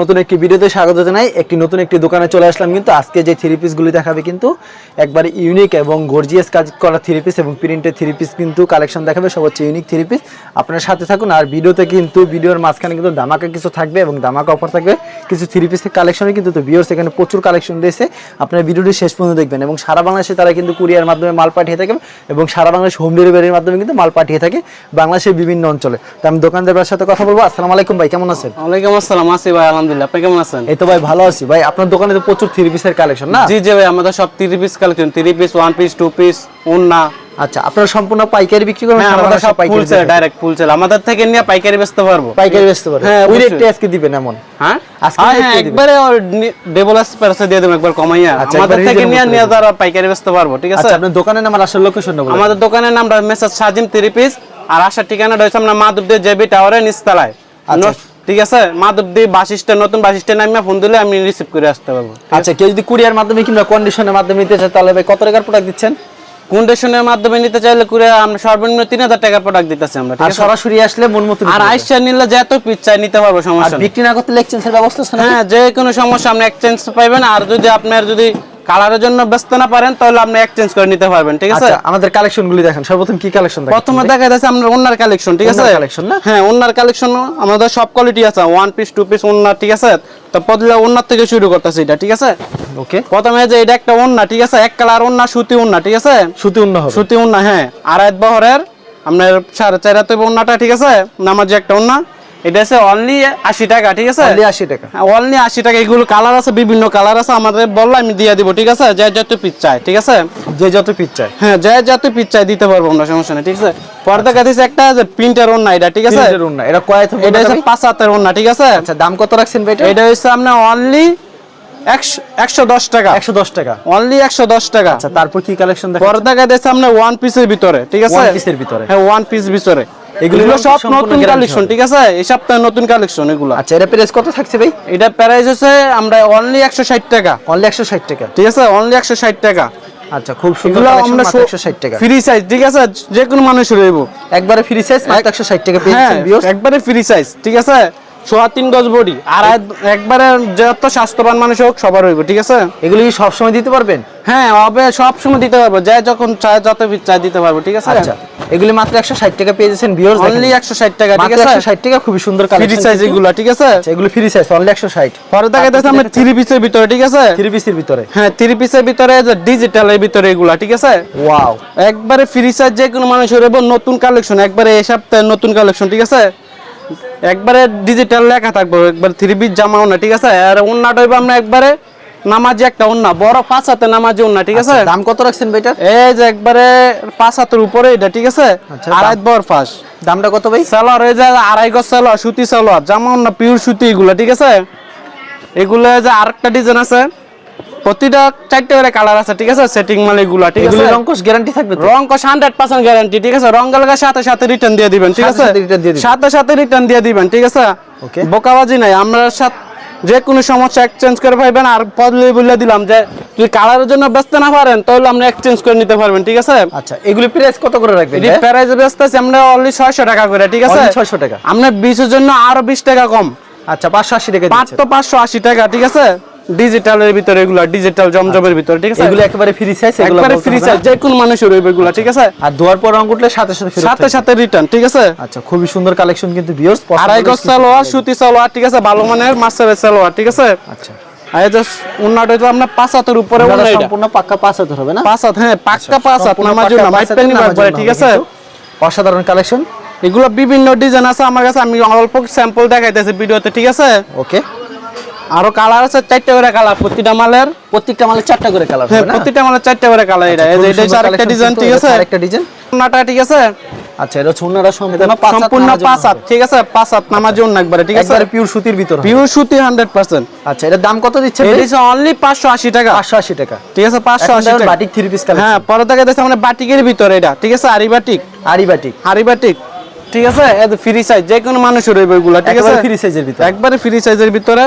নতুন একটি ভিডিওতে স্বাগত জানাই। একটি নতুন একটি দোকানে চলে আসলাম কিন্তু আজকে যে থ্রি পিসগুলি দেখাবে কিন্তু একবার ইউনিক এবং গর্জিয়াস কাজ করা থ্রি পিস এবং প্রিন্টের থ্রি পিস কিন্তু কালেকশন দেখাবে। সব হচ্ছে ইউনিক থ্রি পিস আপনার সাথে থাকুন আর ভিডিওতে কিন্তু ভিডিওর মাঝখানে কিন্তু দামাকা কিছু থাকবে এবং দামাকা অফার থাকবে। কিছু থ্রি পিসের কালেকশনই কিন্তু তো ভিউর্স এখানে প্রচুর কালেকশন দিয়েছে আপনার ভিডিওটি শেষ পর্যন্ত দেখবেন এবং সারা বাংলাদেশে তারা কিন্তু কুরিয়ার মাধ্যমে মাল পাঠিয়ে থাকে এবং সারা বাংলাদেশ হোম ডেলিভারির মাধ্যমে কিন্তু মাল পাঠিয়ে থাকে বাংলাদেশের বিভিন্ন অঞ্চলে। তো আমি দোকানদারের সাথে কথা বলব। আসসালামু আলাইকুম ভাই, কেমন আছেন? ওয়ালাইকুম আসসালাম, আছি ভাই আলহামদুলিল্লাহ। আপনি কেমন আছেন? এই তো ভাই ভালো আছি। ভাই আপনার দোকানে তো প্রচুর থ্রি পিসের কালেকশন না? জি জি ভাই আমাদের সব three piece collection three piece one piece two piece ওন্না আচ্ছা আপনারা সম্পূর্ণ পাইকারি বিক্রি করেন হ্যাঁ আমাদের সব full sale direct full sale আমাদের থেকে নিয়ে পাইকারি বেচতে পারব। পাইকারি বেচতে পারেন হ্যাঁ, ওই অবশ্যই। আজকে দিবেন এমন। হ্যাঁ? আজকে rate দিয়ে দিবেন। একবারে ডেভেলপ প্রাইসে দিয়ে দেবো একবার কমাইয়া। আমাদের থেকে নিয়ে নিয়ে তারা পাইকারি বেচতে পারব ঠিক আছে? আচ্ছা আপনার দোকানের নাম আর আসল লোকেশনটা বলুন আমাদের দোকানের মেসাজ সাজিম থ্রি পিস আর আসার ঠিকানা রয়েছে আমরা মাধবদী জেবি টাওয়ারে নিচতলায়। আচ্ছা। ঠিক আছে? মাধবদী বাস স্ট্যান্ড নতুন বাস স্ট্যান্ড আমি ফোন দিলে আমি রিসিভ করে আসতে পারব আচ্ছা কেউ যদি কুরিয়ার মাধ্যমে কিংবা কন্ডিশনের মাধ্যমে নিতে চায় তাহলে ভাই কত টাকার প্রোডাক্ট দিচ্ছেন? কন্ডিশনের মাধ্যমে নিতে চাইলে করে আমরা সর্বনিম্ন তিন হাজার টাকা প্রোডাক্ট দিতেছি আমরা আর সরাসরি আসলে মন মতো আর আইসা নিলে যত পিস চাই নিতে পারব সমস্যা। বিক্রি না করতে এক্সচেঞ্জের ব্যবস্থা হ্যাঁ যে কোনো সমস্যা আপনি এক্সচেঞ্জ পাইবেন আর যদি আপনার যদি কালারের জন্য ব্যস্ত না পারেন তাহলে আপনি এক্সচেঞ্জ করে নিতে পারবেন ঠিক আছে? আচ্ছা আমাদের কালেকশন গুলি দেখেন। সর্বপ্রথম কি কালেকশন প্রথমে দেখা যাচ্ছে আপনার ওনার কালেকশন ঠিক আছে? collection না? হ্যাঁ ওনার কালেকশন আমাদের সব কোয়ালিটি আছে। ওয়ান পিস টু পিস ওনার ঠিক আছে? তো প্রথমে ওনার থেকে শুরু করতেছি এটা ঠিক আছে? ওকে। প্রথমে যে এটা একটা ওন্না ঠিক আছে? এক কালার ওন্না সুতি ওন্না ঠিক আছে? সুতি উন্ন হবে। সুতি ওন্না হ্যাঁ। আড়াই বহরের আপনার সাড়ে চার হাতে ওন্নাটা ঠিক আছে? নামাজি একটা ওন্না। এটা আছে অনলি আশি টাকা ঠিক আছে? অনলি 80 টাকা। অনলি আশি টাকা। এগুলো কালার আছে বিভিন্ন কালার আছে আমাদের বললে আমি দিয়ে দিব ঠিক আছে? যে যত পিস চাই ঠিক আছে? যে যত হ্যাঁ যে যত পিস চাই দিতে পারব আমরা সমস্যা নেই ঠিক আছে? পর্দা কাটিছে একটা যে প্রিন্টার ওন্না এটা ঠিক আছে? প্রিন্টের উন্ন এটা কয় এটা হচ্ছে পাঁচ হাতের ওন্না ঠিক আছে? আচ্ছা দাম কত রাখছেন ভাই এটা? হচ্ছে আপনার অনলি একশো একশো দশ টাকা। 110 টাকা। অনলি একশো দশ টাকা। আচ্ছা তারপর কি কালেকশন পর্দা আপনার ওয়ান পিসের ভিতরে ঠিক আছে? এর ভিতরে। হ্যাঁ ওয়ান পিস ভিতরে। এগুলো সব নতুন কালেকশন ঠিক আছে? এই সপ্তাহে নতুন কালেকশন এগুলো। আচ্ছা এটা প্রাইস কত থাকছে ভাই? এটা প্রাইস হচ্ছে আমরা অনলি একশো ষাট টাকা। অনলি 160 টাকা। ঠিক আছে? অনলি একশো ষাট টাকা। আচ্ছা খুব সুন্দর আমরা 160 টাকা। ফ্রি সাইজ ঠিক আছে? যে কোনো মানুষ রইবো। একবারে ফ্রি সাইজ মাত্র 160 টাকা হ্যাঁ পেয়েছেন ভিউয়ার্স একবারে ফ্রি সাইজ ঠিক আছে? সোয়া তিন গজ বডি। আর একবারে যত স্বাস্থ্যবান মানুষ হোক সবার রইব ঠিক আছে? এগুলো কি দিতে পারবেন? হ্যাঁ হবে দিতে পারব। যে যখন চায় যত চায় দিতে পারব ঠিক আছে? আচ্ছা এগুলি মাত্র 160 টাকা পেয়ে যাচ্ছেন ভিউয়ার্স অনলি একশো ষাট টাকা ঠিক আছে? 160 টাকা সুন্দর ফ্রি সাইজ এগুলো ঠিক আছে? আচ্ছা এগুলো ফ্রি সাইজ অনলি 160 পরে দেখা যাচ্ছে আমরা থ্রি পিসের ভিতরে ঠিক আছে? থ্রি পিসের ভিতরে। হ্যাঁ থ্রি পিসের ভিতরে ডিজিটালের ভিতরে এগুলা ঠিক আছে? ওয়াও একবারে ফ্রি সাইজ যে কোনো মানুষ হইব নতুন কালেকশন একবারে এই সপ্তাহে নতুন কালেকশন ঠিক আছে? একবারে ডিজিটাল লেখা থাকব একবার থ্রি পিস জামা না ঠিক আছে? আর ওন্নাটা হইব আমরা একবারে নামাজি একটা ওন্না বড় পাঁচ হাতে নামাজি ওন্না ঠিক আছে? দাম কত রাখছেন ভাইটার এই যে একবারে পাঁচ হাতের উপরে এটা ঠিক আছে? আচ্ছা, আড়াই বর ফাঁস দামটা কত ভাই? সালোয়ার এই যে আড়াই গজ সালোয়ার সুতি সালোয়ার জামা না পিওর সুতি এগুলো ঠিক আছে? এগুলো যে আরেকটা ডিজাইন আছে। প্রতিটা চারটে করে কালার আছে ঠিক আছে? সেটিং এগুলো ঠিক আছে? রংকশ গ্যারান্টি থাকবে তো? রং কস হান্ড্রেড পার্সেন্ট গ্যারান্টি ঠিক আছে? রং গেলে সাথে সাথে রিটার্ন দিয়ে দিবেন ঠিক আছে? সাথে। সাথে রিটার্ন দিয়ে দিবেন। ঠিক আছে? বোকাবাজি নাই আমরা সাথে যে কোনো সমস্যা এক্সচেঞ্জ করে পাইবেন আর পদলি বলে দিলাম যে যদি কালারের জন্য ব্যস্ত না পারেন তাহলে আমরা এক্সচেঞ্জ করে নিতে পারবেন ঠিক আছে? আচ্ছা এগুলি প্রাইস কত করে রাখবেন এটি প্যারাইজ ব্যস্ত আছে আমরা অনলি ছয়শো টাকা করে ঠিক আছে? Only 600 টাকা। আমরা বিশের জন্য আরও বিশ টাকা কম। আচ্ছা 580 টাকা পাঁচশো আশি টাকা ঠিক আছে? ডিজিটালের ভিতরে এগুলো ডিজিটাল জমজমের ভিতরে ঠিক আছে? এগুলো একেবারে ফ্রি সাইজ এগুলো একবারে ফ্রি সাইজ যে কোনো মানুষের রইবে এগুলো ঠিক আছে? আর দুয়ার পর রং উঠলে সাথে সাথে ফেরত সাথে সাথে রিটার্ন ঠিক আছে? আচ্ছা খুবই সুন্দর কালেকশন কিন্তু ভিউয়ার্স আড়াই গজ সালোয়ার সুতি সালোয়ার ঠিক আছে? ভালো মানের মাছের সালোয়ার ঠিক আছে? আচ্ছা। আর এই উন্নাটা হইতো আপনার পাঁচ হাতের উপরে উন্না সম্পূর্ণ পাক্কা পাঁচ হাজার হবে না? পাঁচ হাত হ্যাঁ পাক্কা পাঁচ হাত মাইট পেনি ঠিক আছে? অসাধারণ কালেকশন এগুলো বিভিন্ন ডিজাইন আছে আমার কাছে আমি অল্প স্যাম্পল দেখাইতেছি ভিডিওতে ঠিক আছে? ওকে আরও কালার আছে চারটে করে কালার প্রতিটা মালের প্রত্যেকটা মালে চারটা করে কালার হ্যাঁ প্রতিটা মালের চারটে করে কালার এটা। যে এটা হচ্ছে আরেকটা ডিজাইন ঠিক আছে? আরেকটা ডিজাইন ওন্নাটা ঠিক আছে? আচ্ছা এটা সম্পূর্ণ পাঁচ সম্পূর্ণ নামাজের পাঁচ হাত ঠিক আছে? পাঁচ হাত নামাজি অন্য একবারে ঠিক আছে? পিওর সুতির ভিতর পিওর সুতি হান্ড্রেড পার্সেন্ট আচ্ছা এটার দাম কত দিচ্ছেন এটা অনলি পাঁচশো আশি টাকা। 580 টাকা। ঠিক আছে পাঁচশো আশি টাকা। বাটিক থ্রি পিস হ্যাঁ কালেকশন পরে দেখা যাচ্ছে মানে বাটিকের ভিতরে এটা। ঠিক আছে আরি বাটিক আরি বাটিক আরি বাটিক ঠিক আছে এত ফ্রি সাইজ যে কোনো মানুষ রইবে এগুলো ঠিক আছে? ফ্রি সাইজের ভিতর। একবারে ফ্রি সাইজের ভিতরে।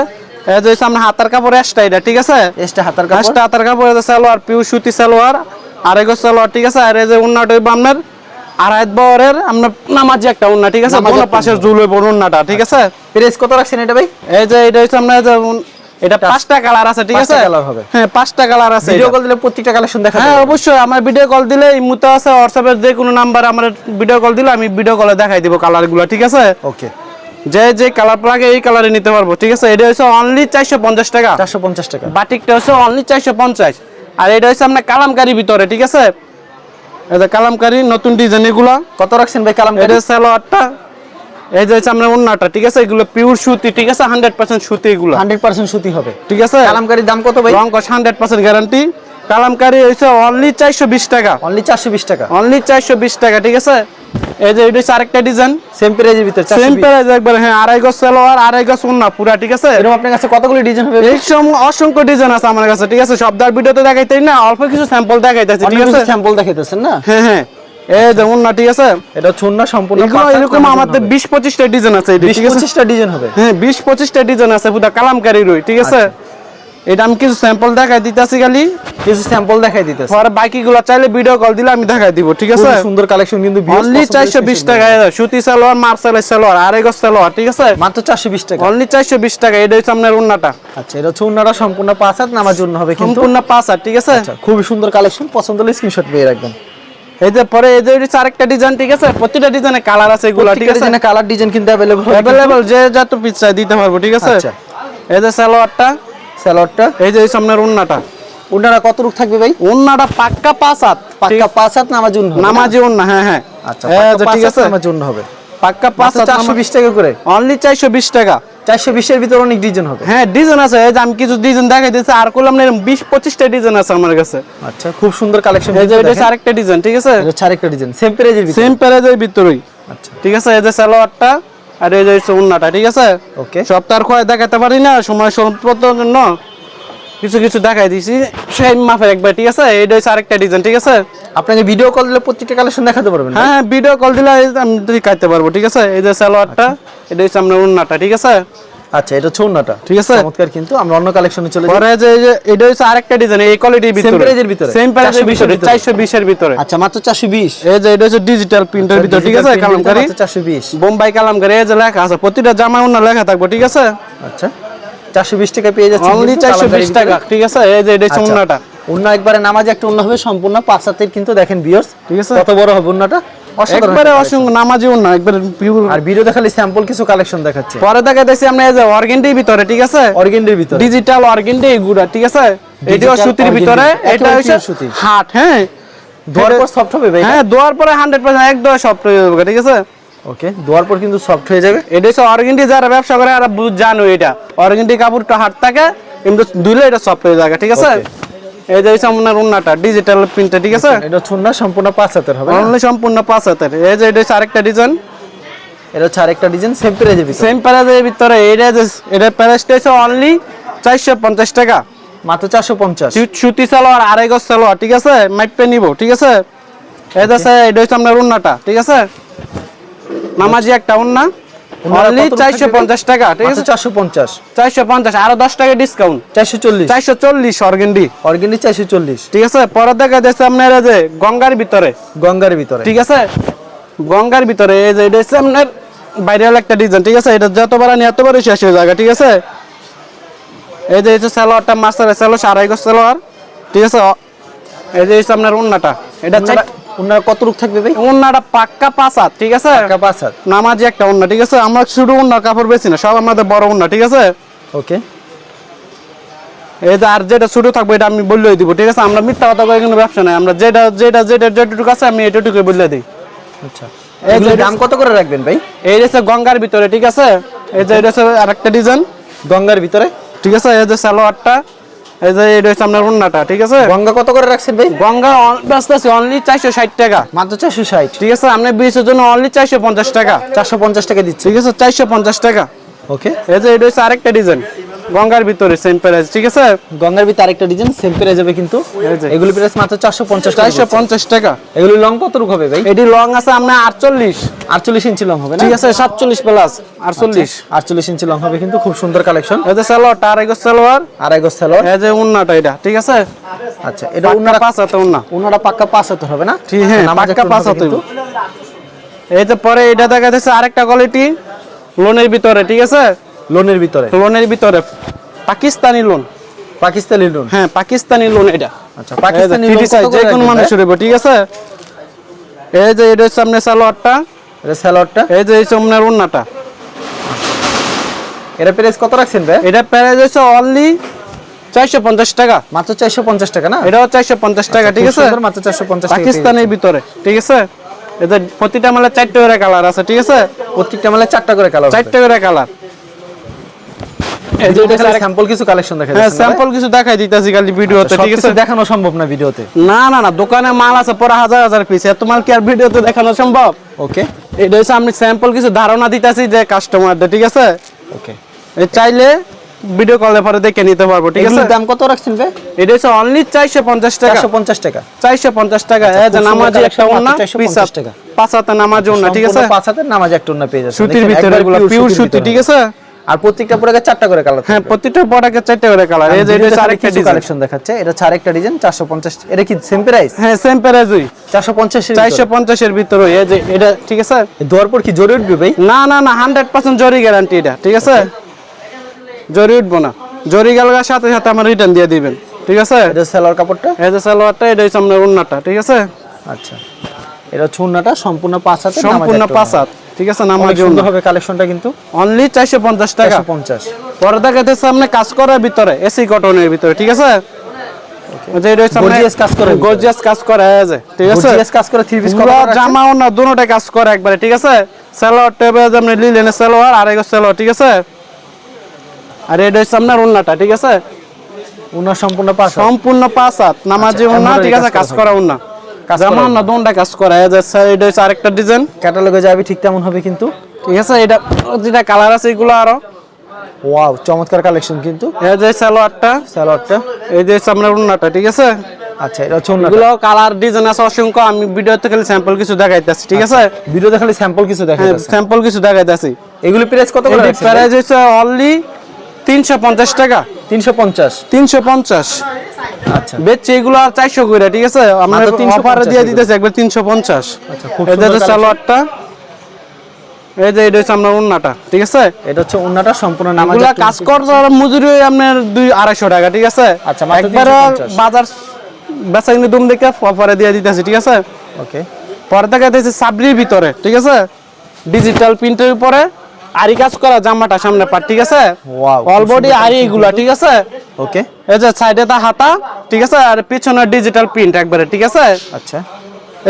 এই যে সামনে হাতার কাপড় এসটা এটা ঠিক আছে? এসটা হাতার কাপড়? এসটা হাতার কাপড় এটা সালোয়ার পিউ সুতি সালোয়ার আর এগো সালোয়ার ঠিক আছে? আর এই যে উন্নাটা হইব আপনার আড়াই বরের আমরা নামাজি একটা উন্না ঠিক আছে? নামাজি পাশের জুল হইব উন্নাটা ঠিক আছে? প্রাইস কত রাখছেন এটা ভাই? এই যে এটা হচ্ছে আমরা এটা পাঁচটা কালার আছে ঠিক আছে? হবে। হ্যাঁ পাঁচটা কালার আছে ভিডিও কল দিলে প্রত্যেকটা কালেকশন দেখা হ্যাঁ অবশ্যই আমার ভিডিও কল দিলে ইমুতে আছে যে কোনো নাম্বার আমার ভিডিও কল দিলে আমি ভিডিও কলে দেখাই দিব কালারগুলো ঠিক আছে? ওকে যে যে কালার লাগে এই কালারে নিতে পারব ঠিক আছে? এটা হচ্ছে অনলি চারশো পঞ্চাশ টাকা। চারশো পঞ্চাশ টাকা। বাটিকটা হচ্ছে অনলি চারশো পঞ্চাশ। আর এটা হচ্ছে আপনার কালামকারি ভিতরে ঠিক আছে? এটা কালামকারি নতুন ডিজাইন এগুলো। কত রাখছেন ভাই কালাম এটা সালোয়ারটা। এই যে হচ্ছে আপনার অন্যটা ঠিক আছে? এগুলো পিওর সুতি ঠিক আছে? হান্ড্রেড পার্সেন্ট সুতি এগুলো। হান্ড্রেড পার্সেন্ট সুতি হবে। ঠিক আছে? কালামকারির দাম কত ভাই? রং কস হান্ড্রেড পার্সেন্ট গ্যারান্টি কালামকারি হচ্ছে অনলি চারশো বিশ টাকা। অনলি চারশো বিশ টাকা। অনলি চারশো বিশ টাকা ঠিক আছে? এই যে এটা আরেকটা ডিজাইন সেম প্রাইজের ভিতরে সেম প্রাইস একবার হ্যাঁ আড়াই গজ সালোয়ার আড়াই গজ উন্না পুরা ঠিক আছে? এরকম আপনার কাছে কতগুলো ডিজাইন হবে? এই সম- অসংখ্য ডিজাইন আছে আমার কাছে ঠিক আছে? সবদার ভিডিওতে দেখাইতেই না অল্প কিছু স্যাম্পল দেখাইতেছি ঠিক আছে? স্যাম্পল দেখাইতেছেন না? হ্যাঁ হ্যাঁ। এই যে উন্না ঠিক আছে? এটা ছন্ন সম্পূর্ণ এরকম আমাদের জন্য হবে। বিশ পঁচিশটা ডিজাইন আছে ডিজাইন হবে। হ্যাঁ বিশ পঁচিশটা ডিজাইন আছে পুরো কালামকারি রই ঠিক আছে? এটা আমি কিছু স্যাম্পল দেখাই দিতেছি খালি কিছু স্যাম্পল দেখাই দিতেছে। পরে বাকিগুলো চাইলে ভিডিও কল দিলে আমি দেখাই দিব ঠিক আছে? সুন্দর কালেকশন কিন্তু অনলি পছন্দ চারশো হয়েছে বিশ সেই টাকা সুতি সালোয়ার মার্শালের সালোয়ার আড়াই গজ সালোয়ার ঠিক আছে? মাত্র চারশো বিশ টাকা। অনলি চারশো বিশ টাকা এটা হচ্ছে আপনার উন্নাটা আচ্ছা এটা হচ্ছে উন্নাটা সম্পূর্ণ পাঁচ হাত নামার জন্য হবে কিন্তু। সম্পূর্ণ পাঁচ হাত ঠিক আছে? আচ্ছা খুবই সুন্দর কালেকশন পছন্দ হলে স্ক্রিনশট পেয়ে রাখবেন। এই যে পরে এই যে আরেকটা ডিজাইন ঠিক আছে? প্রতিটা ডিজাইনে কালার আছে এগুলো ঠিক আছে? কালার ডিজাইন কিন্তু হবে অ্যাভেলেবল যে যত পিস চাই দিতে পারব ঠিক আছে? আচ্ছা। এই যে সালোয়ারটা স্যালোয়ারটা। এই যে আপনার উন্নাটা উন্নাটা কত রূপ থাকবে ভাই? উন্নাটা পাক্কা পাঁচ হাত। পাক্কা পাঁচ হাত নামার জন্য নামাজি উন্না হ্যাঁ হ্যাঁ। আচ্ছা এই পাক্কা যে পাঁচ ঠিক আছে। নামার জন্য হবে। পাক্কা পাঁচ হাত চারশো বিশ টাকা করে। অনলি চারশো বিশ টাকা। চারশো বিশের ভিতরে অনেক ডিজাইন হবে। হ্যাঁ ডিজাইন আছে। এই যে আমি কিছু ডিজাইন দেখাই দিচ্ছি আর করলাম না বিশ পঁচিশটা ডিজাইন আছে আমার কাছে। আচ্ছা খুব সুন্দর কালেকশন এই যে এটা আরেকটা ডিজাইন ঠিক আছে? আরেকটা ডিজাইন। সেম প্রাইজের ভিতরে। সেম প্যারেজের ভিতরেই। আচ্ছা। ঠিক আছে এই যে সালোয়ারটা আর এই যে উন্নাটা ঠিক আছে? ওকে সপ্তাহ খয় দেখাতে পারি না সময় সম্পদের জন্য কিছু কিছু দেখাই দিছি। সেই মাফের একবার ঠিক আছে? এটা হচ্ছে আরেকটা ডিজাইন ঠিক আছে? আপনাকে ভিডিও কল দিলে প্রত্যেকটা কালেকশন দেখাতে পারবেন হ্যাঁ ভিডিও কল দিলে আমি দেখাইতে পারব ঠিক আছে? এই যে সালোয়ারটা এটা হচ্ছে আপনার উন্নাটা ঠিক আছে? আচ্ছা এটা ঠিক আছে? চমৎকার কিন্তু আমরা অন্য কালেকশনে চলে যাই। পরে যে এটা হচ্ছে আরেকটা ডিজাইন এই কোয়ালিটির ভিতরে। price এর ভিতরে? সেম 420 এর ভিতরে ভিতরে? 420 এর ভিতরে। আচ্ছা মাত্র চারশো বিশ। এই যে এটা হচ্ছে ডিজিটাল প্রিন্টের ভিতরে ঠিক আছে কালামকারী? চারশো বিশ। বোম্বাই কালামকারী এই যে লেখা আছে প্রতিটা জামা অন্য লেখা থাকবে ঠিক আছে? আচ্ছা চারশো বিশ টাকা পেয়ে যাচ্ছে অনলি চারশো বিশ টাকা ঠিক আছে? এই যে এটা হচ্ছে আচ্ছা। অন্য একবারে নামাজ একটা অন্য হবে সম্পূর্ণ পাঁচ হাতের কিন্তু দেখেন বিয়র্স ঠিক আছে? কত বড় হবে অন্যটা একবারে অসংখ্য নামাজি উন্না একবারে পিওর আর ভিডিও দেখালে স্যাম্পল কিছু কালেকশন দেখাচ্ছে। পরে দেখা দেখছি আমরা এই যে অর্গেন্ডির ভিতরে ঠিক আছে? অর্গেন্ডের ভিতরে। ডিজিটাল অর্গেন্ডি গুড়া ঠিক আছে? এটাও সুতির ভিতরে এটা হচ্ছে সুতি। হাট হ্যাঁ? ধোয়ার পর সফট হবে ভাই। হ্যাঁ দোয়ার পরে হান্ড্রেড পার্সেন্ট এক দোয়া সব হয়ে যাবে ঠিক আছে? ওকে ধোয়ার পর কিন্তু সফট হয়ে যাবে। এটা হচ্ছে অর্গেন্ডি যারা ব্যবসা করে আর জানো এটা। অর্গেন্ডি কাপড়টা হাট থাকে কিন্তু ধুলে এটা সফট হয়ে যাবে ঠিক আছে? এই যে হচ্ছে আপনার উন্নাটা ডিজিটাল প্রিন্টটা ঠিক আছে? এটা ছুন্না সম্পূর্ণ পাঁচ হাতের হবে অনলি সম্পূর্ণ পাঁচ হাতের। এই যে এটা হচ্ছে আরেকটা ডিজাইন এটা হচ্ছে আরেকটা ডিজাইন সেম প্রাইজের ভিতরে। সেম প্যারাজের ভিতরে। এটা যে এটা প্যারাজটা হচ্ছে অনলি চারশো পঞ্চাশ টাকা। মাত্র চারশো পঞ্চাশ। সু- সুতি সালোয়ার আড়াই গজ সালোয়ার ঠিক আছে? মাইপে নিব ঠিক আছে? এটা হচ্ছে এটা হচ্ছে আপনার উন্নাটা ঠিক আছে? নামাজি একটা উন্না অনলি কত রূপ চারশো থাকবে? পঞ্চাশ টাকা ঠিক আছে? চারশো পঞ্চাশ। চারশো পঞ্চাশ আরও দশ টাকা ডিসকাউন্ট চারশো চল্লিশ। চারশো চল্লিশ অর্গেন্ডি। অর্গেনিক চারশো চল্লিশ। ঠিক আছে? পরে দেখা যাচ্ছে আপনার যে গঙ্গার ভিতরে। গঙ্গার ভিতরে। ঠিক আছে? গঙ্গার ভিতরে এই যে এটা হচ্ছে আপনার বাইরের একটা ডিজাইন ঠিক আছে? এটা যতবার আনি এতবারই শেষ হয়ে যাবে ঠিক আছে? এই যে হচ্ছে সালোয়ারটা মাস্টার সালোয়ার আড়াই গজ সালোয়ার ঠিক আছে? এই যে হচ্ছে আপনার উন্নাটা এটা চার- ওনার কত রূপ থাকবে ভাই? উন্নাটা পাক্কা হাত ঠিক আছে? টাকা পাঁচ নামাজি একটা উন্না ঠিক আছে? আমরা শুধু উন্নার কাপড় বেশি না সব আমাদের বড় উন্না ঠিক আছে? ওকে। এই যে আর যেটা ছোট থাকবে এটা আমি বললেই দিব ঠিক আছে? আমরা মিথ্যা কথা কই কোনো ব্যবসা নাই। আমরা যেটা যেটা যেটা যেটুকু আছে আমি এটুকু বলে দিই। আচ্ছা। এই যে- দাম কত করে রাখবেন ভাই? এই হচ্ছে গঙ্গার ভিতরে ঠিক আছে? এই যে এটা হচ্ছে আরেকটা ডিজাইন। গঙ্গার ভিতরে? ঠিক আছে? এই যে সালোয়ারটা এই যে এটা হচ্ছে আপনার উন্নাটা ঠিক আছে? গঙ্গা কত করে রাখছেন ভাই? গঙ্গা ব্যস্ত আছে অনলি চারশো ষাট টাকা। মাত্র চারশো ষাট। ঠিক আছে আপনার বিশের জন্য অনলি চারশো পঞ্চাশ টাকা। চারশো পঞ্চাশ টাকা দিচ্ছি। ঠিক আছে চারশো পঞ্চাশ টাকা। ওকে এই যে এটা হচ্ছে আরেকটা ডিজাইন গঙ্গার ভিতরে সেম প্রাইস ঠিক আছে? গঙ্গার ভিতরে আরেকটা ডিজাইন সেম পেয়ে যাবে কিন্তু। এগুলি প্রাইস মাত্র চারশো পঞ্চাশ চারশো পঞ্চাশ টাকা। এগুলি লং কত রূপ হবে ভাই? এটি লং আছে আপনার আটচল্লিশ। আটচল্লিশ ইঞ্চি লং হবে না? ঠিক আছে সাতচল্লিশ প্লাস আটচল্লিশ। আটচল্লিশ ইঞ্চি লং হবে কিন্তু খুব সুন্দর কালেকশন এই যে সালোয়ারটা আড়াই গজ সালোয়ার। আর গজ সালোয়ার। এই যে উন্নাটা এটা ঠিক আছে? আচ্ছা এটা উন্নারা পাঁচ হাতে উন্না। উন্নারা পাক্কা পাঁচ হাতে হবে না? ঠিক হ্যাঁ পাক্কা পাঁচ হাতে। এই যে পরে এটা দেখা যাচ্ছে আরেকটা কোয়ালিটি লোনের ভিতরে ঠিক আছে? লোনের ভিতরে? লোনের ভিতরে। পাকিস্তানি লোন। পাকিস্তানি লোন? হ্যাঁ পাকিস্তানি লোন এটা। আচ্ছা পাকিস্তানি লোন যে যে কোনো মানুষের উপর, ঠিক আছে? এই যে এটা হচ্ছে আপনার সালোয়ারটা এটা স্যালাডটা এই যে আপনার উন্নাটা এটা প্রাইস কত রাখছেন ভাই? এটা প্রাইস হচ্ছে অনলি চারশো পঞ্চাশ টাকা। মাত্র 450 টাকা না? এটাও চারশো পঞ্চাশ টাকা ঠিক আছে? মাত্র 450 টাকা পাকিস্তানের ভিতরে ঠিক আছে? এদের প্রতিটা মালে চারটে করে কালার আছে ঠিক আছে? প্রত্যেকটা মালে চারটা করে কালার চারটে করে কালার। এই যে এটা স্যাম্পল কিছু কালেকশন দেখা হ্যাঁ স্যাম্পল কিছু দেখাই দিতেছি খালি ভিডিওতে ঠিক আছে? দেখানো সম্ভব না ভিডিওতে? না না না দোকানে মাল আছে পরে হাজার হাজার পিস এত মাল কি আর ভিডিওতে দেখানো সম্ভব? ওকে এটা হচ্ছে আমি স্যাম্পল কিছু ধারণা দিতেছি যে কাস্টমারদের ঠিক আছে? ওকে চাইলে ভিডিও কলে পরে দেখে নিতে পারব ঠিক আছে? দাম কত রাখছেন ভাই? এটা হচ্ছে অনলি চারশো পঞ্চাশ টাকা। 450 টাকা। টাকা। এই যে খুব নামাজি একটা collection, 450 টাকা। পাঁচ হাতে নামাজি ঠিক আছে? পাঁচ নামাজ একটা ওন্না পেয়ে যাচ্ছে সুতির ভিতরে পিওর সুতি ঠিক আছে? আর প্রত্যেকটা প্রোডাক্টে চারটা করে কালার হ্যাঁ প্রতিটা প্রোডাক্টে চারটে করে কালার এই যে এটা আরেকটা ডিজাইন কালেকশন দেখাচ্ছে। এটা আরেকটা ডিজাইন 450 এটা কি সেম প্রাইস হ্যাঁ সেম প্রাইসই 450 এর চারশো পঞ্চাশের ভিতরে এই যে এটা ঠিক আছে? পর কি জোরে উঠবে ভাই? না না না হান্ড্রেড পার্সেন্ট জরি গ্যারান্টি এটা ঠিক আছে? জরি উঠবো না। জরি গেলগার সাথে সাথে আমার রিটার্ন দিয়ে দিবেন ঠিক আছে? এটা সেলার কাপড়টা? এই যে সালোয়ারটা এটা হচ্ছে আপনার উন্নাটা ঠিক আছে? আচ্ছা। এটা হচ্ছে ছুন্নাটা সম্পূর্ণ পাঁচ হাতে সম্পূর্ণ পাঁচ হাত। ঠিক আছে নামাজ সুন্দর হবে কালেকশনটা কিন্তু। অনলি চারশো পঞ্চাশ টাকা। 450 পরে দেখাতেছে আপনি কাজ করার ভিতরে এসি কটনের ভিতরে ঠিক আছে? যে কাজ করা। এই ঠিক আছে? গর্জিয়াস কাজ করে থ্রি পিস কত পুরো করে রাখছেন? জামা ওনা দুটোটাই কাজ করে একবারে ঠিক আছে? সালোয়ার টেবে আপনি লিলেনের সালোয়ার আর এগো সালোয়ার ঠিক আছে? আর এটা হচ্ছে আপনার ঠিক আছে? সম্পূর্ণ পাঁচ। সম্পূর্ণ পাঁচ হাত নামাজি আচ্ছা, embroidery ঠিক আছে? কাজ করা কাজ জামা ওন্না দুটোটা কাজ করা। স্যার, এটা হচ্ছে আরেকটা ডিজাইন ক্যাটালগে যাবে ঠিক তেমন হবে কিন্তু। ঠিক আছে এটা যেটা কালার আছে এগুলো আরও। ওয়াও চমৎকার কালেকশন কিন্তু। এই যে সালোয়ারটা। সালোয়ারটা। এই যে আপনার ওন্নাটা ঠিক আছে? আচ্ছা এটা হচ্ছে এগুলো কালার ডিজাইন আছে অসংখ্য আমি ভিডিওতে খালি স্যাম্পল কিছু দেখাইতেছি ঠিক আছে? ভিডিও দেখালে স্যাম্পল কিছু দেখা হ্যাঁ স্যাম্পল কিছু দেখাইতেছি। এগুলো প্রাইস কত করে প্রাইস হচ্ছে অনলি তিনশো পঞ্চাশ টাকা। 350 তিনশো পঞ্চাশ। আচ্ছা। বেচছে এগুলো আর চারশো করে ঠিক আছে? আমরা মাত্র 350 অফারে দিয়ে দিতেছি একবার তিনশো পঞ্চাশ। আচ্ছা সালোয়ারটা এই যে এটা হচ্ছে আপনার উন্নাটা ঠিক আছে? এটা হচ্ছে ওন্নাটা সম্পূর্ণ নামাজ কাজ করার মজুরি আপনার দুই আড়াইশো টাকা ঠিক আছে? আচ্ছা, একবার বাজার বেচা কিন্তু দুম দেখে অফারে দিয়ে দিতেছি ঠিক আছে? ওকে পরে দেখা সাবরির ভিতরে ঠিক আছে? ডিজিটাল প্রিন্টের উপরে। আরি কাজ করা জামাটা সামনে পার ঠিক আছে? অলবডি আরি এগুলা ঠিক আছে? ওকে এই যে সাইডে তা হাতা ঠিক আছে? আর পিছনে ডিজিটাল প্রিন্ট একবারে ঠিক আছে? আচ্ছা।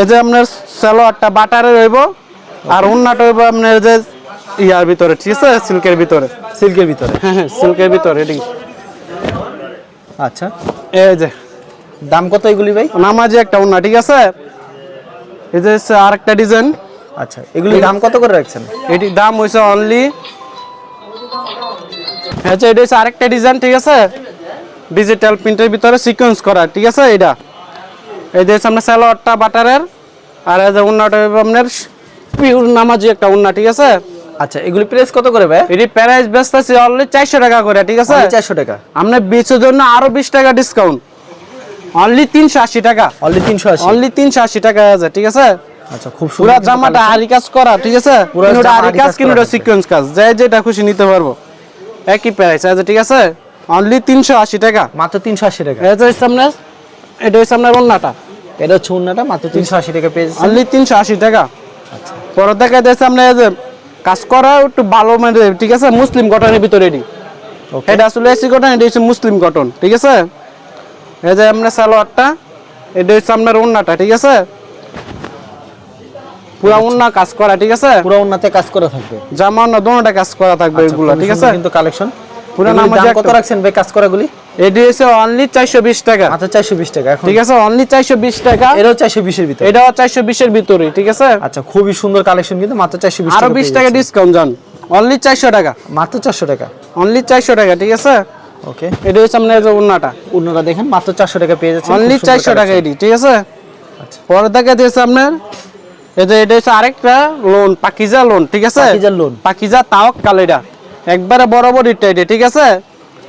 এই যে আপনার সালোয়ারটা বাটারে রইব আর অন্যটা রইব আপনার যে ইয়ার ভিতরে ঠিক আছে? সিল্কের ভিতরে। সিল্কের ভিতরে। হ্যাঁ হ্যাঁ সিল্কের ভিতরে এটি আচ্ছা। এই যে। দাম কত এগুলি ভাই? নামাজি একটা অন্য ঠিক আছে? এই যে আরেকটা ডিজাইন আচ্ছা এগুলি দাম কত করে রাখছেন? এটির দাম হয়েছে অনলি আচ্ছা এটা হচ্ছে আরেকটা ডিজাইন ঠিক আছে? ডিজিটাল প্রিন্টের ভিতরে সিকোয়েন্স করা ঠিক আছে এটা এই যে আপনার স্যালোয়ারটা বাটারের আর এই যে উন্নাটা আপনার পিওর নামাজি একটা উন্না ঠিক আছে? আচ্ছা এগুলি প্রাইস কত করে ভাই? এটি প্রাইস আছে অনলি চারশো টাকা করে ঠিক আছে? চারশো টাকা? আপনার বেচের জন্য আরও বিশ টাকা ডিসকাউন্ট অনলি তিনশো আশি টাকা। অনলি তিনশো আশি? অনলি তিনশো আশি টাকা আছে ঠিক আছে? আচ্ছা খুব পুরা জামাটা আরি কাজ করা ঠিক আছে? আরি কাজ কিনুটা সিকোয়েন্স কাজ যে যেটা খুশি নিতে পারব। একই প্রাইস আছে ঠিক আছে? অনলি তিনশো আশি টাকা। মাত্র তিনশো আশি টাকা। এটা হচ্ছে আপনার এটা হচ্ছে আপনার অন্যটা এটা হচ্ছে ওন্নাটা মাত্র তিনশো আশি টাকা পেয়ে অনলি তিনশো আশি টাকা। পরে দেখা যাচ্ছে আপনার এই যে কাজ করা একটু ভালো মানে ঠিক আছে? মুসলিম কটনের ভিতরে এটি। এটা আসলে এসি কটন এটা হচ্ছে মুসলিম কটন ঠিক আছে? এই যে আপনার সালোয়ারটা এটা হচ্ছে আপনার ওন্নাটা ঠিক আছে? পুরা কাজ করা ঠিক আছে? পুরো কাজ করা থাকবে। জামা দোনোটা কাজ করা থাকবে আচ্ছা, এগুলো ঠিক আছে? কিন্তু কালেকশন পুরো নামাজি কত রাখছেন ভাই কাজ করাগুলি? এটি হচ্ছে অনলি চারশো বিশ টাকা। মাত্র চারশো বিশ টাকা এখন ঠিক আছে অনলি চারশো বিশ টাকা। এটাও ভিতরে। এটাও ভিতরে ঠিক আছে? আচ্ছা খুবই সুন্দর কালেকশন কিন্তু মাত্র চারশো বিশ আরও বিশ টাকা ডিসকাউন্ট যান অনলি চারশো টাকা। মাত্র চারশো টাকা। অনলি চারশো টাকা ঠিক আছে? ওকে এটা হচ্ছে আপনার যে উন্নাটা। দেখেন মাত্র চারশো টাকা পেয়ে যাচ্ছে অনলি চারশো টাকা এটি ঠিক আছে? আচ্ছা। পরে দেখা দিয়েছে আপনার এই যে এটা হচ্ছে আরেকটা লোন পাকিজা লোন ঠিক আছে? পাকিজার loan। পাকিজা তাওয়াক কাল একবারে বরাবর এটা এটা ঠিক আছে?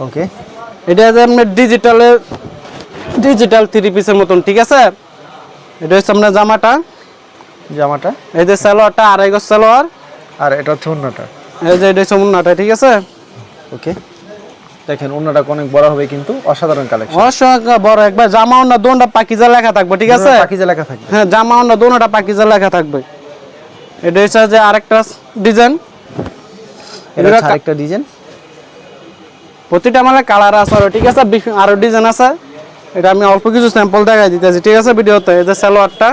ওকে এটা যে আপনার ডিজিটালের ডিজিটাল থ্রি পিসের মতন ঠিক আছে? এটা হচ্ছে আপনার জামাটা। জামাটা? এই যে সালোয়ারটা আড়াই গজ সালোয়ার। আর এটা হচ্ছে অন্যটা এই যে এটা হচ্ছে মুন্নাটা ঠিক আছে? ওকে দেখেন অন্যটা অনেক বড় হবে কিন্তু অসাধারণ কালেকশন বড় একবার জামা অন্য দোনটা পাকিজা লেখা থাকবে ঠিক আছে? পাখিজা লেখা থাকবে। হ্যাঁ জামা অন্য দোনোটা পাকিজা লেখা থাকবে। এটা হচ্ছে যে আরেকটা ডিজাইন। এটা আরেকটা ডিজাইন। প্রতিটা মানে কালার আছে আরও ঠিক আছে? আরও ডিজাইন আছে। এটা আমি অল্প কিছু স্যাম্পল দেখাই দিতেছি ঠিক আছে ভিডিওতে? যে সালোয়ারটা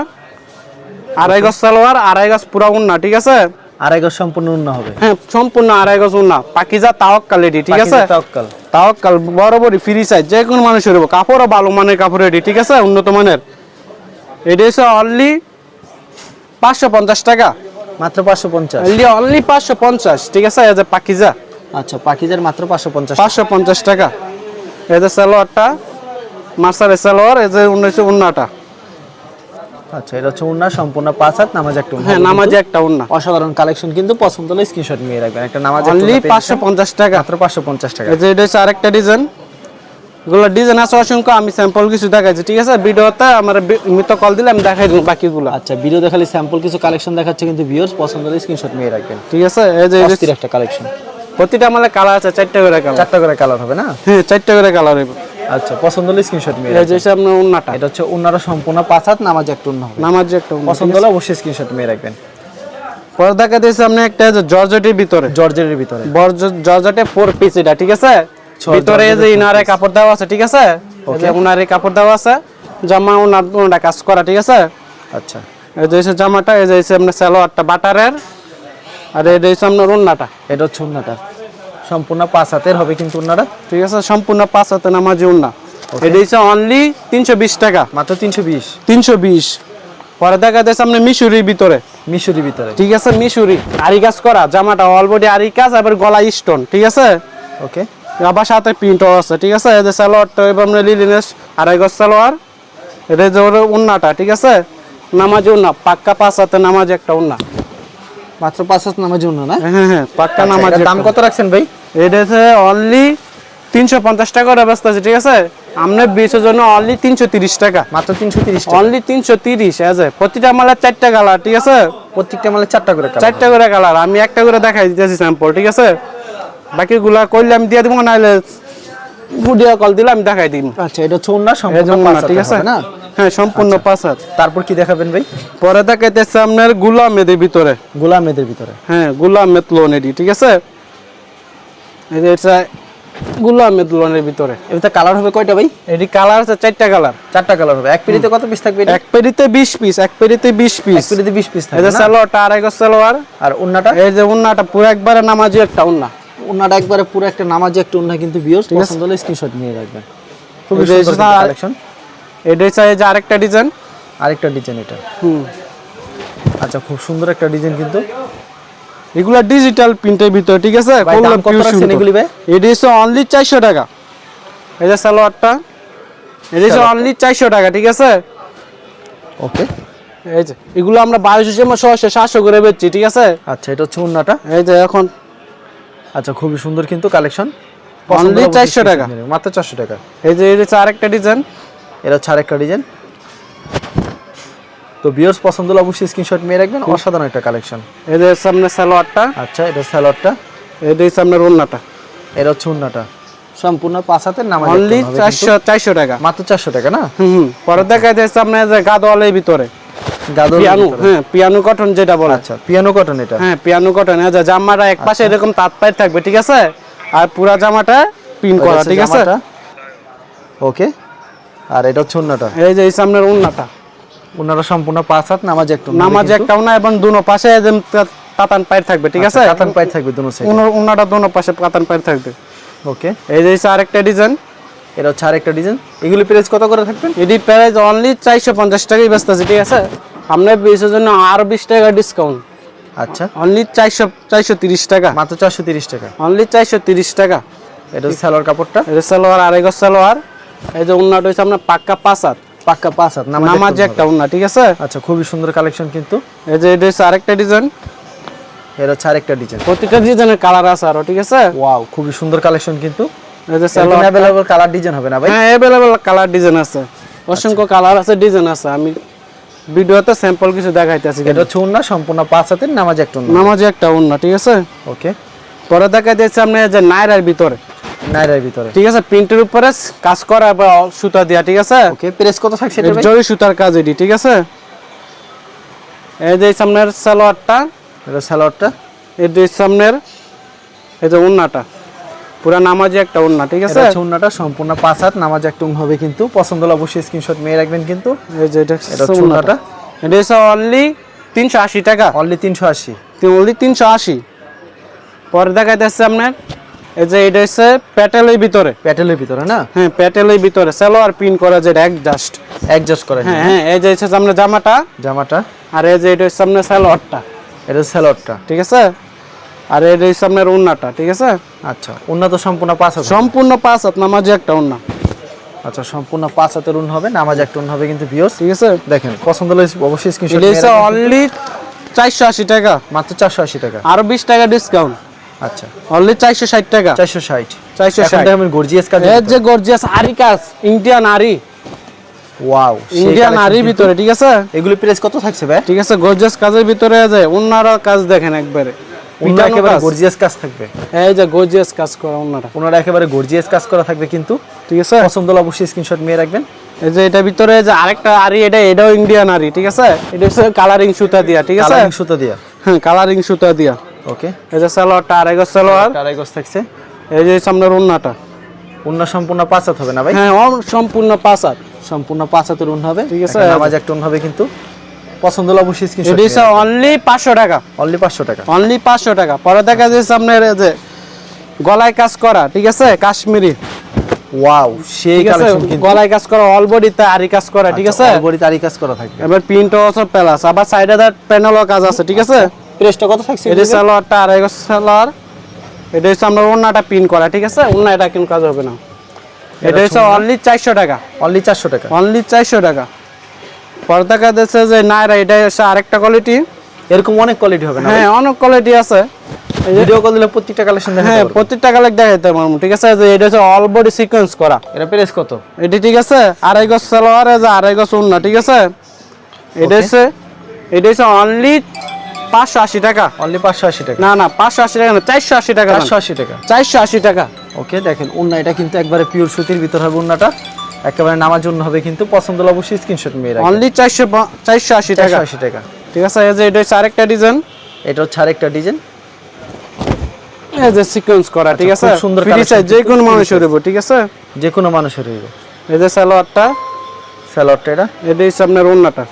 আড়াই গজ সালোয়ার আড়াই গজ পুরা উন্না ঠিক আছে? আড়াই গজ সম্পূর্ণ অন্য হবে। হ্যাঁ সম্পূর্ণ আড়াই গজ উন্না। পাকিজা তাওয়াক কালেটি ঠিক আছে? তাওয়াক্কাল। তাওয়াক্কাল বরাবরই ফ্রি সাইজ যে কোনো মানুষের কাপড়ও ভালো মানের কাপড় রেডি ঠিক আছে? উন্নত মানের। এটা হচ্ছে অনলি পাঁচশো পঞ্চাশ টাকা। মাত্র পাঁচশো পঞ্চাশ। অনলি অনলি পাঁচশো পঞ্চাশ ঠিক আছে? এই যে পাকিজা। আচ্ছা পাখিজার মাত্র পাঁচশো পঞ্চাশ পাঁচশো পঞ্চাশ টাকা। এই যে সালোয়ারটা মার্সারের সালোয়ার এই যে উনিশশো উন্নাটা। আচ্ছা এটা হচ্ছে উন্না সম্পূর্ণ পাঁচ হাত নামাজ একটা হ্যাঁ নামাজে একটা উন্না। অসাধারণ কালেকশন কিন্তু পছন্দ হলে স্ক্রিনশট নিয়ে রাখবেন। একটা নামাজ অনলি পাঁচশো পঞ্চাশ টাকা। মাত্র পাঁচশো পঞ্চাশ টাকা। এই যে এটা হচ্ছে আরেকটা ডিজাইন এগুলো ডিজাইন আছে অসংখ্য আমি স্যাম্পল কিছু দেখাইছি ঠিক আছে? ভিডিওতে আমার মিত কল দিলে আমি দেখাই দিব বাকিগুলো। আচ্ছা ভিডিও দেখালে স্যাম্পল কিছু কালেকশন দেখাচ্ছে কিন্তু ভিউয়ার্স পছন্দ হলে স্ক্রিনশট নিয়ে রাখবেন। ঠিক আছে? এই যে একটা কালেকশন প্রতিটা মানে কালার আছে চারটে করে কালার চারটা করে কালার হবে না? হ্যাঁ চারটে করে কালার হইব। আচ্ছা পছন্দ হলে স্ক্রিনশট নিয়ে এই যে হচ্ছে আপনার উন্নাটা এটা হচ্ছে উন্নারা সম্পূর্ণ পাঁচ হাত নামাজ একটা উন্না হবে। নামাজে একটা পছন্দ হলে অবশ্যই স্ক্রিনশট নিয়ে রাখবেন। পরে দেখা দিয়েছে আপনি একটা জর্জেটের ভিতরে। জর্জের ভিতরে। জর্জেটে ফোর পিস এটা ঠিক আছে? ভিতরে যে ইনারে কাপড় দেওয়া আছে ঠিক আছে? উনারে কাপড় দেওয়া আছে জামা উনার উনাটা কাজ করা ঠিক আছে? আচ্ছা। এই যে জামাটা এই যে আপনার সালোয়ারটা বাটারের আর এই যে আপনার উন্নাটা এটা হচ্ছে উন্নাটা সম্পূর্ণ পাঁচ হাতের হবে কিন্তু উন্নাটা ঠিক আছে সম্পূর্ণ পাঁচ হাতে নামাজি উন্না এটা হচ্ছে অনলি তিনশো বিশ টাকা। মাত্র তিনশো বিশ। তিনশো বিশ। পরে দেখা যাচ্ছে আপনি মিশুরির ভিতরে। মিশরি ভিতরে। ঠিক আছে মিশুরি। আরি কাজ করা জামাটা অলরেডি আরি কাজ আবার গলা স্টোন ঠিক আছে? ওকে আবার সাথে প্রিন্টও আছে ঠিক আছে? যে সালোয়ারটা এবার আমরা লিলিনেস আড়াই গজ সালোয়ার। এটা যে ওর উন্নাটা ঠিক আছে? নামাজি উন্না পাক্কা পাঁচ হাতে নামাজি একটা উন্না মাত্র পাঁচ হাত নামাজ উন্না না? হ্যাঁ হ্যাঁ পাক্কা আচ্ছা, দাম কত রাখছেন ভাই? এটা হচ্ছে অনলি তিনশো পঞ্চাশ টাকা করে আছে ঠিক আছে? আপনার বিশের জন্য অনলি তিনশো তিরিশ টাকা। মাত্র তিনশো তিরিশ অনলি তিনশো তিরিশ আছে? প্রতিটা মালের চারটা কালার ঠিক আছে? প্রত্যেকটা মালে চারটা করে চারটা করে কালার আমি একটা করে দেখাই দিতেছি স্যাম্পল ঠিক আছে? বাকিগুলা করলে আমি দিয়ে দিব নাহলে ভিডিও কল দিলে আমি দেখাই দিব আচ্ছা এটা উন্না, পাঁচ ঠিক আছে? না? হ্যাঁ সম্পূর্ণ পাঁচ হাত তারপর কি দেখাবেন ভাই? পরে দেখাইতেছে আপনার গুলামেদের ভিতরে। গোলামেদের ভিতরে। হ্যাঁ গুলামেদ লোনেরই ঠিক আছে? এই যে এটা গুলামেদ লোনের ভিতরে। এটাতে কালার হবে কয়টা ভাই? এটি কালার আছে চারটা কালার চারটা কালার হবে। এক পেরিতে কত পিস থাকবে এক পেরিতে বিশ পিস এক পেরিতে বিশ এক পিস পেরিতে বিশ পিস এই থাকবে না? সালোয়ারটা আড়াই গজ সালোয়ার। আর উন্নাটা? এই যে উন্নাটা পুরো একবারে নামাজি একটা উন্না। উন্নাটা একবারে পুরো একটা নামাজি একটা উন্না কিন্তু ভিউয়ার্স পছন্দ হলে স্ক্রিনশট নিয়ে রাখবেন। যে সুন্দর কালেকশন এটা হচ্ছে এই যে আরেকটা ডিজাইন আরেকটা ডিজাইন এটা। হুম। আচ্ছা খুব সুন্দর একটা ডিজাইন কিন্তু। এগুলা ডিজিটাল প্রিন্টের ভিতরে ঠিক আছে? কত রাখছেন এগুলি ভাই? এটি হচ্ছে অনলি চারশো টাকা। এই যে সালোয়ারটা। এটি হচ্ছে অনলি চারশো টাকা ঠিক আছে? ওকে। এই যে এগুলো আমরা বারোশো যেমন ছশো সাতশো করে বেচছি ঠিক আছে? আচ্ছা এটা হচ্ছে উন্নাটা এই যে এখন। আচ্ছা খুবই সুন্দর কিন্তু কালেকশন। Only 400 টাকা। মাত্র চারশো টাকা। এই যে এটি আরেকটা ডিজাইন এটা হচ্ছে আরেকটা ডিজাইন। তো বিয়ার্স পছন্দ হলে অবশ্যই স্ক্রিনশট নিয়ে রাখবেন অসাধারণ একটা কালেকশন যে সামনে সালোয়ারটা। আচ্ছা এটা স্যালোয়ারটা এই যে সামনে রোনাটা এটা হচ্ছে উন্নাটা সম্পূর্ণ পাঁচ হাতের নামাজ অনলি চারশো চারশো টাকা। মাত্র চারশো টাকা না? হুম পরে দেখা যাচ্ছে আপনার যে গাদোয়ালের ভিতরে। পিয়ানো হ্যাঁ পিয়ানো কটন যেটা বলে। আচ্ছা পিয়ানো কটন এটা। হ্যাঁ পিয়ানো কটন এই যে জামাটা এক পাশে এরকম তাঁত পায়ের থাকবে ঠিক আছে? আর পুরা জামাটা পিন করা ঠিক আছে? ওকে। আর এটা হচ্ছে উন্নাটা। এই যে এই সামনের উন্নাটা। উন্নাটা সম্পূর্ণ পাঁচ হাত নামাজ একটু নামাজ একটা উন্না এবং দুনো পাশে তাতান পায়ের থাকবে ঠিক আছে? কাতান পাই থাকবে দুনো সাইড উন্নাটা দুনো পাশে কাতান পায়ের থাকবে। ওকে। এই যে আরেকটা ডিজাইন এটা হচ্ছে আরেকটা ডিজাইন এগুলি প্রাইস কত করে থাকবেন এটি প্রাইস অনলি চারশো পঞ্চাশ টাকাই ব্যস্ত আছে ঠিক আছে? আপনার বিশের জন্য আরও বিশ টাকা ডিসকাউন্ট আচ্ছা। অনলি চারশো চারশো তিরিশ টাকা। মাত্র চারশো তিরিশ টাকা। অনলি চারশো তিরিশ টাকা। এটা সালোয়ার কাপড়টা। যে সালোয়ার আড়াই গজ সালোয়ার। এই যে উন্নাটা হচ্ছে আপনার পাক্কা পাঁচ হাত পাক্কা পাঁচ হাত নামাজ একটা উন্না ঠিক আছে? আচ্ছা খুবই সুন্দর কালেকশন কিন্তু। এই যে এটা হচ্ছে আরেকটা ডিজাইন এটা হচ্ছে আরেকটা ডিজাইন প্রতিটা ডিজাইনের কালার আছে আরও ঠিক আছে? ওয়াও খুবই সুন্দর কালেকশন কিন্তু। এই যে অ্যাভেলেবল কালার ডিজাইন হবে না ভাই? হ্যাঁ অ্যাভেলেবল কালার ডিজাইন আছে। অসংখ্য কালার আছে ডিজাইন আছে। আমি ভিডিওতে স্যাম্পল কিছু দেখাইতেছি এটা হচ্ছে উন্না সম্পূর্ণ পাঁচ হাতের নামাজ একটা উন্না। নামাজে একটা ওন্না ঠিক আছে? ওকে পরে দেখা যাচ্ছে আপনি যে নাইরার ভিতরে। নাইরার ভিতরে। ঠিক আছে প্রিন্টের উপরে কাজ করা বা সুতা দিয়া ঠিক আছে? ওকে প্রেস কত থাকছে এটা জরি সুতার কাজ এটি ঠিক আছে? এই যে সামনের সালোয়ারটা এটা সালোয়ারটা? এই যে সামনের এই যে উন্নাটা। পুরা নামাজে একটা উন্না ঠিক আছে? উন্নাটা সম্পূর্ণ পাঁচ হাত নামাজ একটা উন হবে কিন্তু। পছন্দ হলে অবশ্যই স্ক্রিনশট মেয়ে রাখবেন কিন্তু। এই যে এটা এটা উন্নাটা। এটা হচ্ছে অনলি তিনশো আশি টাকা। অনলি তিনশো আশি। অনলি তিনশো আশি। পরে দেখা যাচ্ছে আপনার এই যে এটা হচ্ছে প্যাটেলের ভিতরে। প্যাটেলের ভিতরে না? হ্যাঁ প্যাটেলের ভিতরে। সালোয়ার পিন করা যেটা একজাস্ট অ্যাডজাস্ট করে হ্যাঁ হ্যাঁ এই যে হচ্ছে সামনে জামাটা। জামাটা। আর এই যে এটা হচ্ছে সামনে সালোয়ারটা। এটা সালোয়ারটা। ঠিক আছে? আর এটা হচ্ছে আপনার উন্নাটা ঠিক আছে? আচ্ছা উন্না তো সম্পূর্ণ পাঁচ হাত সম্পূর্ণ পাঁচ হাত নামাজে একটা উন্না আচ্ছা সম্পূর্ণ পাঁচ হাতের উন হবে নামাজ একটা উন হবে কিন্তু বিয়স ঠিক আছে? দেখেন পছন্দ হলে অবশ্যই স্ক্রিনশট এটা হচ্ছে অনলি চারশো আশি টাকা। মাত্র চারশো আশি টাকা। আরও বিশ টাকা ডিসকাউন্ট আচ্ছা। অনলি চারশো ষাট টাকা। চারশো ষাট। চারশো এখন গর্জিয়াস কাজ এর যে গর্জিয়াস আরি কাজ ইন্ডিয়ান আরি ওয়াও ইন্ডিয়ান আরি ভিতরে ঠিক আছে? এগুলি প্রাইস কত থাকছে ভাই? ঠিক আছে গর্জিয়াস কাজের ভিতরে কাজ দেখেন একবারে। একেবারে গর্জিয়াস কাজ থাকবে। এই যে গর্জিয়াস কাজ করা ওনারা একেবারে গর্জিয়াস কাজ করা থাকবে কিন্তু। ঠিক আছে? পছন্দ হলে অবশ্যই স্ক্রিনশট নিয়ে রাখবেন। এই যে এটা ভিতরে যে আরেকটা আরি এটা এটাও ইন্ডিয়ান আরি ঠিক আছে? এটা হচ্ছে কালারিং সুতা দিয়া ঠিক আছে? কালারিং সুতো দিয়া। হ্যাঁ কালারিং সুতা দিয়া। ওকে এই যে সালোয়ারটা আড়াই গজ সালোয়ার? আড়াই গজ থাকছে। এই যে সামনের উন্নাটা। উন্না সম্পূর্ণ পাঁচ হাত হবে না ভাই? হ্যাঁ সম্পূর্ণ পাঁচ হাত সম্পূর্ণ পাঁচ হাতের উন হবে। ঠিক আছে। একটা নামাজ একটা উন হবে কিন্তু। পছন্দ হলে অবশ্যই স্ক্রিনশট এটা অনলি পাঁচশো টাকা। অনলি পাঁচশো টাকা। অনলি পাঁচশো টাকা। পরে দেখা যাচ্ছে আপনার এই যে গলায় কাজ করা ঠিক আছে? কাশ্মীরি। ওয়াও সেই আছে? কালেকশন কিন্তু। গলায় কাজ করা অল বডিতে আরি কাজ করা ঠিক আছে? বড়ি তারি কাজ করা থাকবে। এবার প্রিন্টও সব প্যালাস আবার সাইডে তার প্যানেলও কাজ আছে ঠিক আছে? প্রেসটা কত থাকছে? এটা সালোয়ারটা আড়াই গজ সালোয়ার এটা হচ্ছে আমরা ওন্নাটা পিন করা ঠিক আছে? ওন্না এটা কিন্তু কাজ হবে না। এটা হচ্ছে অনলি চারশো টাকা। অনলি চারশো টাকা। অনলি চারশো টাকা। পরে দেখা যাচ্ছে যে নাইরা এটা হচ্ছে আরেকটা কোয়ালিটি এরকম অনেক কোয়ালিটি হবে না হ্যাঁ অনেক কোয়ালিটি আছে। ভিডিও কল দিলে প্রত্যেকটা কালেকশন দেখা হ্যাঁ প্রত্যেকটা কালেক দেখাইতে পারব ঠিক আছে? যে এটা হচ্ছে অল বডি সিকোয়েন্স করা। এটা প্রেস কত? এটি ঠিক আছে? আড়াই গজ সালোয়ার আছে আড়াই গজ উন্না ঠিক আছে? এটা হচ্ছে এটা হচ্ছে অনলি পাঁচশো আশি টাকা। অনলি পাঁচশো আশি টাকা? না না পাঁচশো আশি টাকা না চারশো আশি টাকা চারশো আশি টাকা। চারশো আশি টাকা। ওকে দেখেন উন্না এটা কিন্তু একবারে পিওর সুতির ভিতর হবে উন্নাটা একেবারে নামার জন্য হবে কিন্তু পছন্দ হলে অবশ্যই স্ক্রিনশট মেয়ে অনলি চারশো চারশো আশি টাকা। আশি টাকা। ঠিক আছে এই যে এটা হচ্ছে আরেকটা ডিজাইন এটা হচ্ছে আরেকটা ডিজাইন এই যে সিকোয়েন্স করা ঠিক আছে? সুন্দর যে কোনো মানুষের হইব ঠিক আছে? যে কোনো মানুষের হইব এই যে সালোয়ারটা। স্যালোয়ারটা এটা? এটা হচ্ছে আপনার ওন্নাটা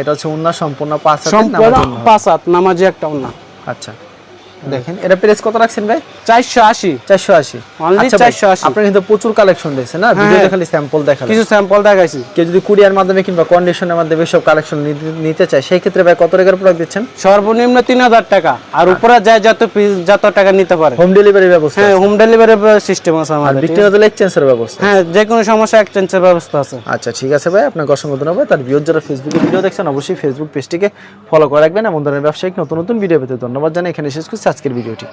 এটা হচ্ছে উন্না সম্পূর্ণ পাঁচ সম্পূর্ণ পাঁচ হাত নামাজি একটা উন্না। আচ্ছা। দেখেন এটা প্রেস কত রাখছেন ভাই? চারশো আশি। চারশো আশি। Only আচ্ছা ভাই, 480 আপনার কিন্তু প্রচুর কালেকশন দিয়েছে না? ভিডিওতে খালি স্যাম্পল দেখালেন কিছু স্যাম্পল দেখাইছি। কেউ যদি কুরিয়ার মাধ্যমে কিংবা কন্ডিশনের মাধ্যমে সব কালেকশন নিতে চায় সেই ক্ষেত্রে ভাই কত টাকার প্রোডাক্ট দিচ্ছেন? সর্বনিম্ন তিন হাজার টাকা। আর উপরে যায় যত যত টাকা নিতে পারে। হোম ডেলিভারি ব্যবস্থা হ্যাঁ হোম ডেলিভারি সিস্টেম আছে আমাদের বিক্রি হলে এক্সচেঞ্জের ব্যবস্থা হ্যাঁ যে কোনো সমস্যা এক্সচেঞ্জের ব্যবস্থা আছে। আচ্ছা ঠিক আছে ভাই আপনাকে অসংখ্য ধন্যবাদ। তার ভিউজ যারা ফেসবুকে ভিডিও দেখছেন অবশ্যই ফেসবুক পেজটিকে ফলো করে রাখবেন। এমন ধরনের ব্যবসায়িক নতুন নতুন ভিডিও পেতে ধন্যবাদ জানাই। এখানে শেষ করছি। আজকের ভিডিওটি।